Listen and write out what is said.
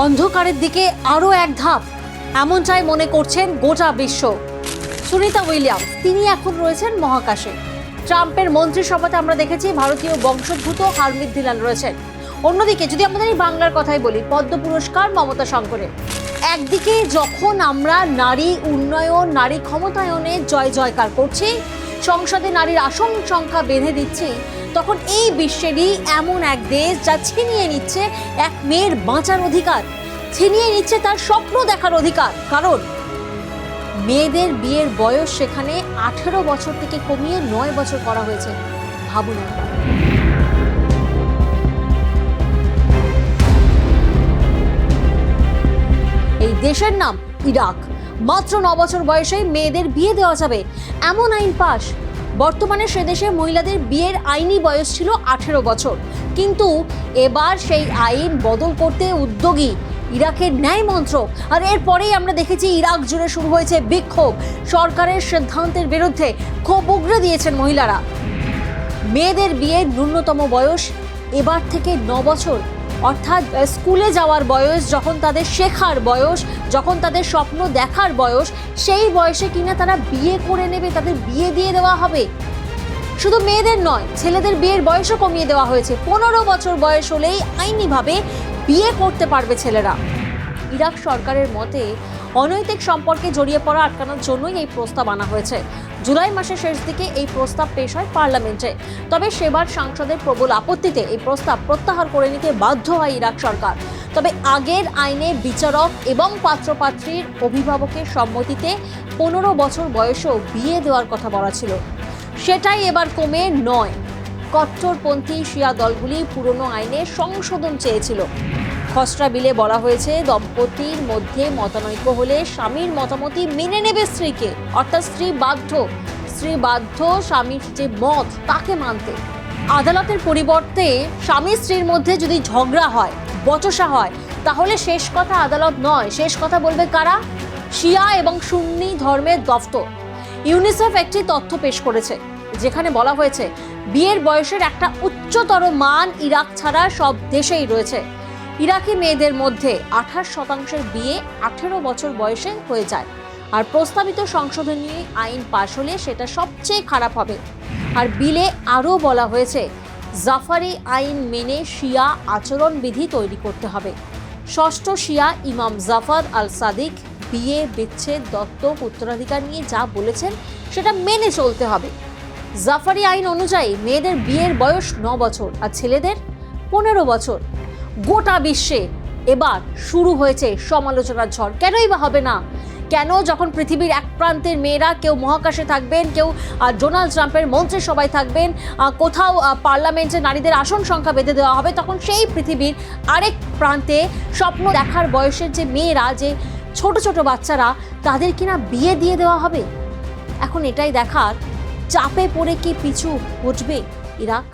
অন্ধকারের দিকে আরও এক ধাপ। এমনটাই মনে করছেন গোটা বিশ্ব। সুনিতা উইলিয়ামস, তিনি এখন রয়েছেন মহাকাশে। ট্রাম্পের মন্ত্রিসভাতে আমরা দেখেছি ভারতীয় বংশোদ্ভূত হারমিত ধিলান রয়েছেন। অন্যদিকে, যদি আমাদের এই বাংলার কথাই বলি, পদ্ম পুরস্কার মমতা শঙ্করের। একদিকে, যখন আমরা নারী উন্নয়ন, নারী ক্ষমতায়নে জয় জয়কার করছি, সংসদে নারীর আসন সংখ্যা বেঁধে দিচ্ছি তখন এই বিশ্বেরই এমন এক দেশ যা ছিনিয়ে নিচ্ছে এক মেয়ের বাঁচার অধিকার। ছিনিয়ে নিচ্ছে তার স্বপ্ন দেখার অধিকার। কারণ মেয়েদের বিয়ের বয়স সেখানে আঠেরো বছর থেকে কমিয়ে নয় বছর করা হয়েছে। ভাবুন এই দেশের নাম ইরাক। মাত্র ন বছর বয়সেই মেয়েদের বিয়ে দেওয়া যাবে। এমন আইন পাশ বর্তমানে সে দেশে মহিলাদের বিয়ের আইনি বয়স ছিল আঠেরো বছর। কিন্তু এবার সেই আইন বদল করতে উদ্যোগী ইরাকের ন্যায় মন্ত্রক আর এরপরেই আমরা দেখেছি ইরাক জুড়ে শুরু হয়েছে বিক্ষোভ। সরকারের সিদ্ধান্তের বিরুদ্ধে ক্ষোভ উগড়ে দিয়েছেন মহিলারা। মেয়েদের বিয়ের ন্যূনতম বয়স এবার থেকে ন বছর। অর্থাৎ স্কুলে যাওয়ার বয়স, যখন তাদের শেখার বয়স, যখন তাদের স্বপ্ন দেখার বয়স, সেই বয়সে কিনা তারা বিয়ে করে নেবে, তাদের বিয়ে দিয়ে দেওয়া হবে। শুধু মেয়েদের নয়, ছেলেদের বিয়ের বয়সও কমিয়ে দেওয়া হয়েছে। পনেরো বছর বয়স হলেই আইনিভাবে বিয়ে করতে পারবে ছেলেরা। ইরাক সরকারের মতে অনৈতিক সম্পর্কে জড়িয়ে পড়া আটকানোর জন্যই এই প্রস্তাব আনা হয়েছে। জুলাই মাসের শেষ দিকে এই প্রস্তাব পেশ হয় পার্লামেন্টে। তবে সেবার সাংসদের প্রবল আপত্তিতে এই প্রস্তাব প্রত্যাহার করে নিতে বাধ্য হয় ইরাক সরকার। তবে আগের আইনে বিচারক এবং পাত্রপাত্রীর অভিভাবকের সম্মতিতে পনেরো বছর বয়সেও বিয়ে দেওয়ার কথা বলা ছিল। সেটাই এবার কমে নয়। কট্টরপন্থী শিয়া দলগুলি পুরনো আইনে সংশোধন চেয়েছিল। খসড়া বিলে বলা হয়েছে, দম্পতির মধ্যে মতানৈক্য হলে স্বামীর মতামতই মেনে নেবে স্ত্রীকে। অর্থাৎ স্ত্রী বাধ্য। স্ত্রী বাধ্য স্বামীর যে মত, তাকে মানতে। আদালতের পরিবর্তে স্বামী স্ত্রীর মধ্যে যদি ঝগড়া হয়, বচসা হয়, তাহলে শেষ কথা আদালত নয়। শেষ কথা বলবে কারা? শিয়া এবং সুন্নি ধর্মের দফতর। ইউনিসেফ একটি তথ্য পেশ করেছে, যেখানে বলা হয়েছে, বিয়ের বয়সের একটা উচ্চতর মান ইরাক ছাড়া সব দেশেই রয়েছে। ইরাকি মেয়েদের মধ্যে আঠাশ শতাংশের বিয়ে আঠেরো বছর বয়সে হয়ে যায়। আর প্রস্তাবিত সংশোধনী আইন পাশ হলে সেটা সবচেয়ে খারাপ হবে। আর বিলে আরও বলা হয়েছে, জাফারি আইন মেনে শিয়া আচরণবিধি তৈরি করতে হবে। ষষ্ঠ শিয়া ইমাম জাফর আল সাদিক বিয়ে বিচ্ছেদ দত্তক উত্তরাধিকার নিয়ে যা বলেছেন, সেটা মেনে চলতে হবে। জাফারি আইন অনুযায়ী মেয়েদের বিয়ের বয়স ন বছর আর ছেলেদের পনেরো বছর। গোটা বিশ্বে এবার শুরু হয়েছে সমালোচনার ঝড়। কেনই বা হবে না? কেন যখন পৃথিবীর এক প্রান্তের মেয়েরা কেউ মহাকাশে থাকবেন, কেউ ডোনাল্ড ট্রাম্পের মন্ত্রিসভায় থাকবেন কোথাও পার্লামেন্টে নারীদের আসন সংখ্যা বেঁধে দেওয়া হবে, তখন সেই পৃথিবীর আরেক প্রান্তে স্বপ্ন দেখার বয়সের যে মেয়েরা, যে ছোট ছোট বাচ্চারা, তাদের কিনা বিয়ে দিয়ে দেওয়া হবে? এখন এটাই দেখার চাপে পড়ে কি পিছু হটবে ইরাক?